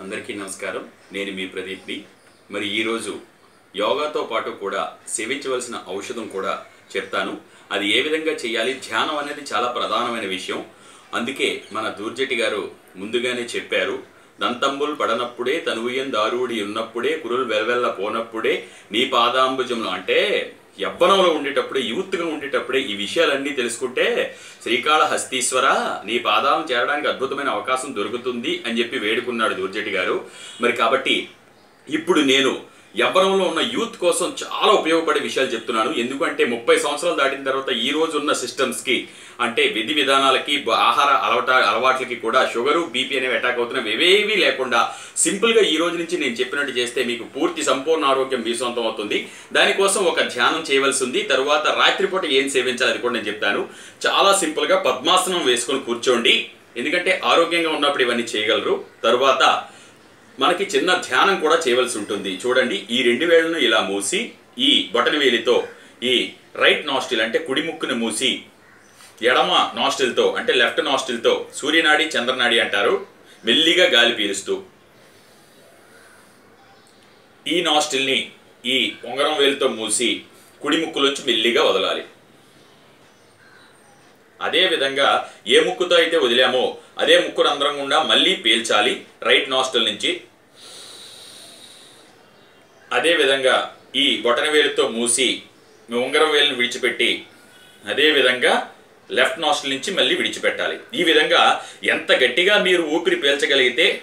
అందరికీ నమస్కారం. నేను మీ ప్రదీప్ని. మరి ఈరోజు యోగాతో పాటు కూడా సేవించవలసిన ఔషధం కూడా చెప్తాను. అది ఏ విధంగా చేయాలి? ధ్యానం అనేది చాలా ప్రధానమైన విషయం. అందుకే మన దూర్జటి గారు ముందుగానే చెప్పారు దంతంబుల్ పడనప్పుడే తనువుయం దారుడి ఉన్నప్పుడే కురులు వెల్వెల్ల పోనప్పుడే నీ పాదాంబుజములు అంటే యవ్వనంలో ఉండేటప్పుడే యూత్గా ఉండేటప్పుడే ఈ విషయాలన్నీ తెలుసుకుంటే శ్రీకాళహస్తీశ్వర నీ పాదాలను చేరడానికి అద్భుతమైన అవకాశం దొరుకుతుంది అని చెప్పి వేడుకున్నాడు దూర్జటి గారు. మరి కాబట్టి ఇప్పుడు నేను యవ్వనంలో ఉన్న యూత్ కోసం చాలా ఉపయోగపడే విషయాలు చెప్తున్నాను. ఎందుకంటే ముప్పై సంవత్సరాలు దాటిన తర్వాత ఈ రోజు ఉన్న సిస్టమ్స్కి అంటే విధి విధానాలకి ఆహార అలవాట అలవాట్లకి కూడా షుగరు బీపీ అనేవి అటాక్ అవుతున్నవి ఏవేవి లేకుండా సింపుల్గా ఈ రోజు నుంచి నేను చెప్పినట్టు చేస్తే మీకు పూర్తి సంపూర్ణ ఆరోగ్యం మీ సొంతం అవుతుంది. దానికోసం ఒక ధ్యానం చేయవలసి ఉంది. తరువాత రాత్రిపూట ఏం సేవించాలి అది కూడా నేను చెప్తాను. చాలా సింపుల్గా పద్మాసనం వేసుకొని కూర్చోండి. ఎందుకంటే ఆరోగ్యంగా ఉన్నప్పుడు ఇవన్నీ చేయగలరు. తరువాత మనకి చిన్న ధ్యానం కూడా చేయవలసి ఉంటుంది. చూడండి ఈ రెండు వేళ్ళను ఇలా మూసి ఈ బొటన వేలితో ఈ రైట్ నాస్టిల్ అంటే కుడి ముక్కును మూసి ఎడమ నాస్టిల్తో అంటే లెఫ్ట్ నాస్టిల్తో సూర్యనాడి చంద్రనాడి అంటారు మెల్లిగా గాలి పీలుస్తూ. ఈ నాస్టిల్ని ఈ ఉంగరం వేలితో మూసి కుడి ముక్కులోంచి మెల్లిగా వదలాలి. అదే విధంగా ఏ ముక్కుతో అయితే వదిలామో అదే ముక్కు రంధ్రం గుండా మళ్ళీ పీల్చాలి రైట్ నాస్టల్ నుంచి. అదే విధంగా ఈ బొటన వేలుతో మూసి ఉంగరం వేలును విడిచిపెట్టి అదే విధంగా లెఫ్ట్ నాస్టల్ నుంచి మళ్ళీ విడిచిపెట్టాలి. ఈ విధంగా ఎంత గట్టిగా మీరు ఊపిరి పీల్చగలిగితే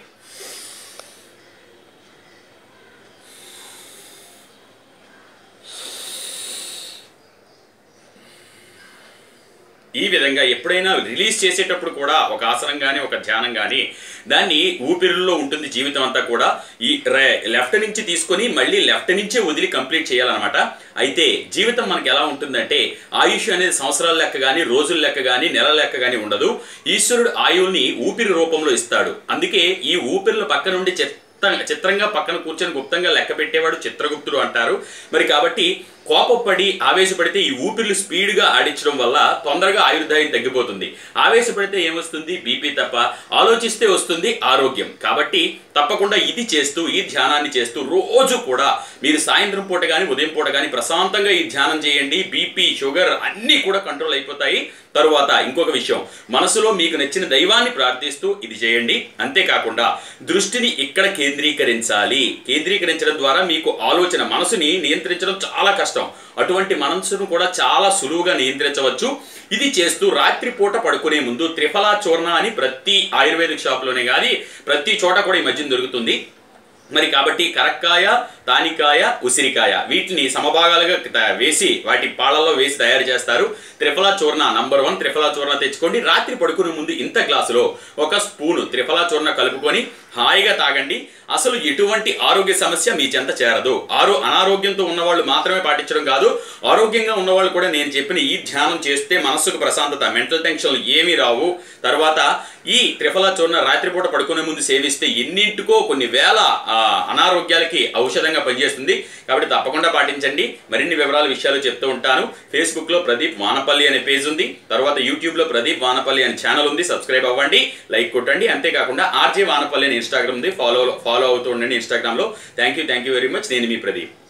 ఈ విధంగా ఎప్పుడైనా రిలీజ్ చేసేటప్పుడు కూడా ఒక ఆసనం కానీ ఒక ధ్యానం కానీ దాన్ని ఊపిరిలో ఉంటుంది జీవితం అంతా కూడా ఈ లెఫ్ట్ నుంచి తీసుకొని మళ్ళీ లెఫ్ట్ నుంచే వదిలి కంప్లీట్ చేయాలన్నమాట. అయితే జీవితం మనకి ఎలా ఉంటుందంటే ఆయుష్ అనేది సంవత్సరాల లెక్క కానీ రోజుల లెక్క కానీ నెలల లెక్క కానీ ఉండదు. ఈశ్వరుడు ఆయువుని ఊపిరి రూపంలో ఇస్తాడు. అందుకే ఈ ఊపిరిల పక్క నుండి చిత్రంగా పక్కన కూర్చొని గుప్తంగా లెక్క పెట్టేవాడు చిత్రగుప్తుడు అంటారు. మరి కాబట్టి కోపపడి ఆవేశపడితే ఈ ఊపిర్లు స్పీడ్గా ఆడించడం వల్ల తొందరగా ఆయుర్దాయం తగ్గిపోతుంది. ఆవేశపడితే ఏమొస్తుంది? బీపీ తప్ప. ఆలోచిస్తే వస్తుంది ఆరోగ్యం. కాబట్టి తప్పకుండా ఇది చేస్తూ ఈ ధ్యానాన్ని చేస్తూ రోజు కూడా మీరు సాయంత్రం పూట కానీ ఉదయం పూట కానీ ప్రశాంతంగా ఈ ధ్యానం చేయండి. బీపీ షుగర్ అన్నీ కూడా కంట్రోల్ అయిపోతాయి. తరువాత ఇంకొక విషయం. మనసులో మీకు నచ్చిన దైవాన్ని ప్రార్థిస్తూ ఇది చేయండి. అంతేకాకుండా దృష్టిని ఇక్కడ కేంద్రీకరించాలి. కేంద్రీకరించడం ద్వారా మీకు ఆలోచన మనసుని నియంత్రించడం చాలా కష్టం. అటువంటి మనసును కూడా చాలా సులువుగా నియంత్రించవచ్చు. ఇది చేస్తూ రాత్రి పూట పడుకునే ముందు త్రిఫలా చూర్ణ అని ప్రతి ఆయుర్వేదిక్ షాప్లోనే కానీ ప్రతి చోట కూడా ఈ మధ్యన దొరుకుతుంది. మరి కాబట్టి కరక్కాయ తానికాయ ఉసిరికాయ. వీటిని సమభాగాలుగా వేసి వాటి పాలల్లో వేసి తయారు చేస్తారు. త్రిఫలా చూర్ణ నంబర్ వన్ త్రిఫలా చూర్ణ తెచ్చుకోండి. రాత్రి పడుకునే ముందు ఇంత గ్లాసులో ఒక స్పూను త్రిఫలా చూర్ణ కలుపుకొని హాయిగా తాగండి. అసలు ఎటువంటి ఆరోగ్య సమస్య మీ చెంత చేరదు. ఆరో అనారోగ్యంతో ఉన్నవాళ్ళు మాత్రమే పాటించడం కాదు. ఆరోగ్యంగా ఉన్నవాళ్ళు కూడా నేను చెప్పిన ఈ ధ్యానం చేస్తే మనస్సుకు ప్రశాంతత మెంటల్ టెన్షన్లు ఏమీ రావు. తర్వాత ఈ త్రిఫలా చూర్ణ రాత్రిపూట పడుకునే ముందు సేవిస్తే ఎన్నింటికో కొన్ని వేల అనారోగ్యాలకి ఔషధంగా పనిచేస్తుంది. కాబట్టి తప్పకుండా పాటించండి. మరిన్ని వివరాల విషయాలు చెప్తూ ఉంటాను. ఫేస్బుక్లో ప్రదీప్ వానపల్లి అనే పేజ్ ఉంది. తర్వాత యూట్యూబ్లో ప్రదీప్ వానపల్లి అనే ఛానల్ ఉంది. సబ్స్క్రైబ్ అవ్వండి లైక్ కొట్టండి. అంతేకాకుండా ఆర్జే వానపల్లి అనే ఇన్స్టాగ్రామ్ ఉంది. ఫాలో ఫాలో అవుతూ ఉండండి ఇన్స్టాగ్రామ్లో thank you thank you very much నేను మీ ప్రదీప్.